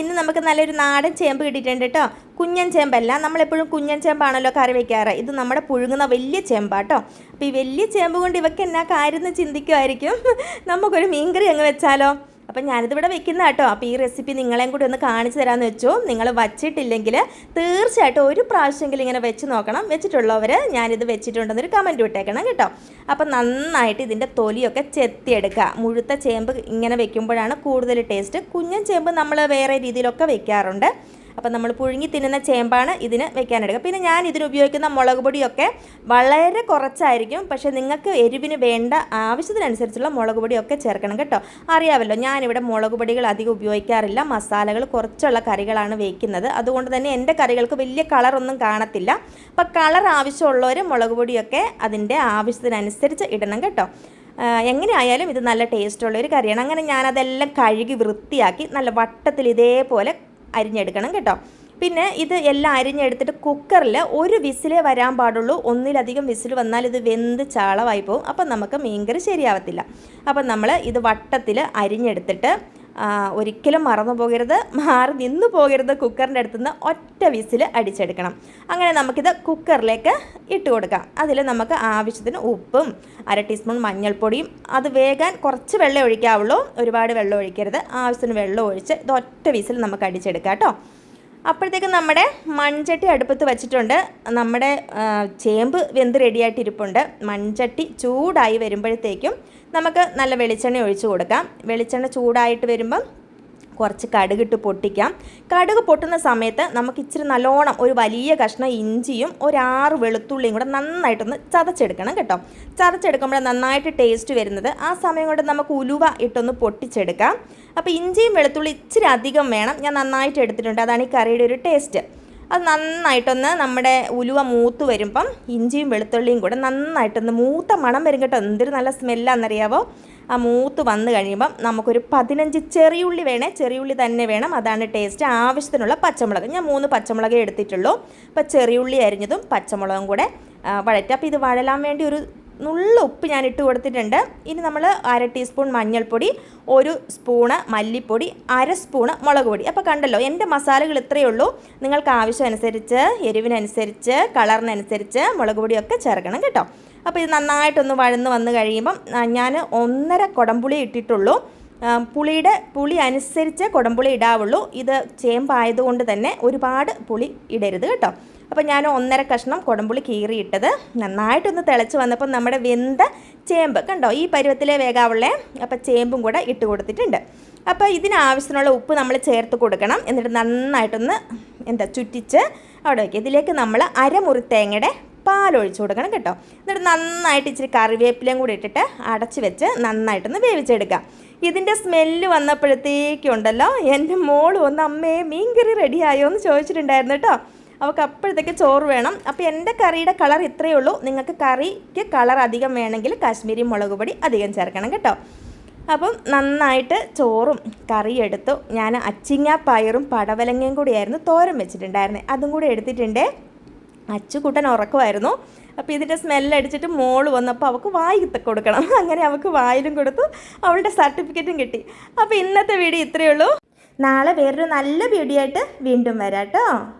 ഇന്ന് നമുക്ക് നല്ലൊരു നാടൻ ചേമ്പ് കിട്ടിയിട്ടുണ്ട് കേട്ടോ. കുഞ്ഞൻ ചേമ്പല്ല. നമ്മളെപ്പോഴും കുഞ്ഞൻ ചേമ്പാണല്ലോ കറി വയ്ക്കാറ് ഇത് നമ്മുടെ പുഴുങ്ങുന്ന വലിയ ചേമ്പാട്ടോ. അപ്പോൾ ഈ വലിയ ചേമ്പ് കൊണ്ട് ഇവക്ക് എന്നാ കാര്യം എന്ന് ചിന്തിക്കുമായിരിക്കും നമുക്കൊരു മീൻകറി അങ്ങ് വെച്ചാലോ? അപ്പം ഞാനിതിവിടെ വെക്കുന്ന കേട്ടോ. അപ്പോൾ ഈ റെസിപ്പി നിങ്ങളെയും കൂടി ഒന്ന് കാണിച്ചു തരാമെന്ന് വെച്ചു. നിങ്ങൾ വച്ചിട്ടില്ലെങ്കിൽ തീർച്ചയായിട്ടും ഒരു പ്രാവശ്യമെങ്കിലും ഇങ്ങനെ വെച്ച് നോക്കണം. വെച്ചിട്ടുള്ളവർ ഞാനിത് വെച്ചിട്ടുണ്ടെന്നൊരു കമന്റ് വിട്ടേക്കണം കേട്ടോ. അപ്പം നന്നായിട്ട് ഇതിന്റെ തൊലിയൊക്കെ ചെത്തിയെടുക്കുക. മുഴുത്ത ചേമ്പ് ഇങ്ങനെ വെക്കുമ്പോഴാണ് കൂടുതൽ ടേസ്റ്റ് കുഞ്ഞൻ ചേമ്പ് നമ്മൾ വേറെ രീതിയിലൊക്കെ വെക്കാറുണ്ട്. അപ്പം നമ്മൾ പുഴുങ്ങി തിന്നുന്ന ചേമ്പാണ് ഇതിന് വെക്കാനെടുക്കുക. പിന്നെ ഞാൻ ഇതിന് ഉപയോഗിക്കുന്ന മുളക് പൊടിയൊക്കെ വളരെ കുറച്ചായിരിക്കും. പക്ഷേ നിങ്ങൾക്ക് എരിവിന് വേണ്ട ആവശ്യത്തിനനുസരിച്ചുള്ള മുളക് പൊടിയൊക്കെ ചേർക്കണം കേട്ടോ. അറിയാമല്ലോ ഞാനിവിടെ മുളക് പൊടികൾ അധികം ഉപയോഗിക്കാറില്ല. മസാലകൾ കുറച്ചുള്ള കറികളാണ് വയ്ക്കുന്നത് അതുകൊണ്ട് തന്നെ എന്റെ കറികൾക്ക് വലിയ കളറൊന്നും കാണത്തില്ല. അപ്പം കളർ ആവശ്യമുള്ളവർ മുളക് പൊടിയൊക്കെ അതിന്റെ ആവശ്യത്തിനനുസരിച്ച് ഇടണം കേട്ടോ. എങ്ങനെയായാലും ഇത് നല്ല ടേസ്റ്റുള്ള ഒരു കറിയാണ്. അങ്ങനെ ഞാനതെല്ലാം കഴുകി വൃത്തിയാക്കി നല്ല വട്ടത്തിൽ ഇതേപോലെ അരിഞ്ഞെടുക്കണം കേട്ടോ. പിന്നെ ഇത് എല്ലാം അരിഞ്ഞെടുത്തിട്ട് കുക്കറിൽ ഒരു വിസിലേ വരാൻ പാടുള്ളൂ. ഒന്നിലധികം വിസിൽ വന്നാൽ ഇത് വെന്ത് ചാളമായി പോകും. അപ്പം നമുക്ക് മീൻകറി ശരിയാവത്തില്ല. അപ്പം നമ്മൾ ഇത് വട്ടത്തിൽ അരിഞ്ഞെടുത്തിട്ട് ഒരിക്കലും മറന്നു പോകരുത്. മാറി നിന്നു പോകരുത്. കുക്കറിന്റെ അടുത്തുനിന്ന് ഒറ്റ വിസിൽ അടിച്ചെടുക്കണം. അങ്ങനെ നമുക്കിത് കുക്കറിലേക്ക് ഇട്ട് കൊടുക്കാം. അതിൽ നമുക്ക് ആവശ്യത്തിന് ഉപ്പും അര ടീസ്പൂൺ മഞ്ഞൾപ്പൊടിയും അത് വേകാൻ കുറച്ച് വെള്ളം ഒഴിക്കാവുള്ളൂ. ഒരുപാട് വെള്ളം ഒഴിക്കരുത്. ആവശ്യത്തിന് വെള്ളം ഒഴിച്ച് ഇത് ഒറ്റ വിസിൽ നമുക്ക് അടിച്ചെടുക്കാം കേട്ടോ. അപ്പോഴത്തേക്കും നമ്മുടെ മൺചട്ടി അടുപ്പത്ത് വെച്ചിട്ടുണ്ട്. നമ്മുടെ ചേമ്പ് വെന്ത് റെഡിയായിട്ട് ഇരിപ്പുണ്ട് മൺചട്ടി ചൂടായി വരുമ്പോഴത്തേക്കും നമുക്ക് നല്ല വെളിച്ചെണ്ണ ഒഴിച്ചു കൊടുക്കാം. വെളിച്ചെണ്ണ ചൂടായിട്ട് വരുമ്പം കുറച്ച് കടുകിട്ട് പൊട്ടിക്കാം. കടുക് പൊട്ടുന്ന സമയത്ത് നമുക്ക് ഇച്ചിരി നല്ലോണം ഒരു വലിയ കഷ്ണം ഇഞ്ചിയും ഒരാറ് വെളുത്തുള്ളിയും കൂടെ നന്നായിട്ടൊന്ന് ചതച്ചെടുക്കണം കേട്ടോ. ചതച്ചെടുക്കുമ്പോൾ നന്നായിട്ട് ടേസ്റ്റ് വരുന്നത് ആ സമയം കൊണ്ട് നമുക്ക് ഉലുവ ഇട്ടൊന്ന് പൊട്ടിച്ചെടുക്കാം. അപ്പോൾ ഇഞ്ചിയും വെളുത്തുള്ളി ഇച്ചിരി അധികം വേണം. ഞാൻ നന്നായിട്ട് എടുത്തിട്ടുണ്ട്. അതാണ് ഈ കറിയുടെ ഒരു ടേസ്റ്റ് അത് നന്നായിട്ടൊന്ന് നമ്മുടെ ഉലുവ മൂത്ത് വരുമ്പം ഇഞ്ചിയും വെളുത്തുള്ളിയും കൂടെ നന്നായിട്ടൊന്ന് മൂത്ത മണം വരും കേട്ടോ. എന്തൊരു നല്ല സ്മെല്ലാണെന്നറിയാവോ ആ മൂത്ത് വന്ന് കഴിയുമ്പം നമുക്കൊരു പതിനഞ്ച് ചെറിയുള്ളി വേണേ ചെറിയുള്ളി തന്നെ വേണം. അതാണ് ടേസ്റ്റ് ആവശ്യത്തിനുള്ള പച്ചമുളക്. ഞാൻ മൂന്ന് പച്ചമുളകേ എടുത്തിട്ടുള്ളൂ. അപ്പോൾ ചെറിയുള്ളി അരിഞ്ഞതും പച്ചമുളകും കൂടെ വഴറ്റുക അപ്പോൾ ഇത് വഴലാൻ വേണ്ടി ഒരു നുള്ള ഉപ്പ് ഞാൻ ഇട്ട് കൊടുത്തിട്ടുണ്ട്. ഇനി നമ്മൾ അര ടീസ്പൂൺ മഞ്ഞൾപ്പൊടി ഒരു സ്പൂണ് മല്ലിപ്പൊടി അര സ്പൂണ് മുളക് പൊടി. അപ്പോൾ കണ്ടല്ലോ എന്റെ മസാലകൾ ഇത്രയേ ഉള്ളൂ. നിങ്ങൾക്ക് ആവശ്യമനുസരിച്ച് എരിവിനനുസരിച്ച് കളറിനനുസരിച്ച് മുളക് പൊടിയൊക്കെ ചേർക്കണം കേട്ടോ. അപ്പോൾ ഇത് നന്നായിട്ടൊന്ന് വഴന്ന് വന്ന് കഴിയുമ്പം ഞാൻ ഒന്നര കുടംപുളി ഇട്ടിട്ടുള്ളൂ. പുളിയുടെ പുളി അനുസരിച്ച് കുടംപുളി ഇടാവുള്ളൂ. ഇത് ചേമ്പായതുകൊണ്ട് തന്നെ ഒരുപാട് പുളി ഇടരുത് കേട്ടോ. അപ്പോൾ ഞാൻ ഒന്നര കഷ്ണം കുടംപുളി കീറിയിട്ടത് നന്നായിട്ടൊന്ന് തിളച്ച് വന്നപ്പോൾ നമ്മുടെ വെന്ത ചേമ്പ് കണ്ടോ? ഈ പരുവത്തിലെ വേഗാവുള്ളേ. അപ്പോൾ ചേമ്പും കൂടെ ഇട്ട് കൊടുത്തിട്ടുണ്ട്. അപ്പോൾ ഇതിനാവശ്യത്തിനുള്ള ഉപ്പ് നമ്മൾ ചേർത്ത് കൊടുക്കണം. എന്നിട്ട് നന്നായിട്ടൊന്ന് എന്താ ചുറ്റിച്ച് അവിടെ വയ്ക്കുക. ഇതിലേക്ക് നമ്മൾ അരമുറി തേങ്ങയുടെ പാലൊഴിച്ച് കൊടുക്കണം കേട്ടോ. എന്നിട്ട് നന്നായിട്ട് ഇച്ചിരി കറിവേപ്പിലയും കൂടി ഇട്ടിട്ട് അടച്ച് വെച്ച് നന്നായിട്ടൊന്ന് വേവിച്ചെടുക്കാം. ഇതിന്റെ സ്മെല്ല് വന്നപ്പോഴത്തേക്കുണ്ടല്ലോ എന്റെ മോൾ വന്ന് അമ്മേ മീൻകറി റെഡിയായോ? എന്ന് ചോദിച്ചിട്ടുണ്ടായിരുന്നു കേട്ടോ. അവൾക്ക് അപ്പോഴത്തേക്ക് ചോറ് വേണം. അപ്പോൾ എന്റെ കറിയുടെ കളർ ഇത്രയേ ഉള്ളൂ. നിങ്ങൾക്ക് കറിക്ക് കളർ അധികം വേണമെങ്കിൽ കാശ്മീരി മുളക് പൊടി അധികം ചേർക്കണം കേട്ടോ. അപ്പം നന്നായിട്ട് ചോറും കറിയും എടുത്തു. ഞാൻ അച്ചിങ്ങ പയറും പടവലങ്ങയും കൂടിയായിരുന്നു തോരം വെച്ചിട്ടുണ്ടായിരുന്നത് അതും കൂടി എടുത്തിട്ടുണ്ട്. അച്ചുകൂട്ടൻ ഉറക്കുമായിരുന്നു. അപ്പോൾ ഇതിന്റെ സ്മെല്ലടിച്ചിട്ട് മോൾ വന്നപ്പോൾ അവൾക്ക് വായി കൊടുക്കണം. അങ്ങനെ അവൾക്ക് വായിലും കൊടുത്തു. അവളുടെ സർട്ടിഫിക്കറ്റും കിട്ടി. അപ്പോൾ ഇന്നത്തെ വീഡിയോ ഇത്രയേ ഉള്ളൂ. നാളെ വേറൊരു നല്ല വീഡിയോ ആയിട്ട് വീണ്ടും വരാം കേട്ടോ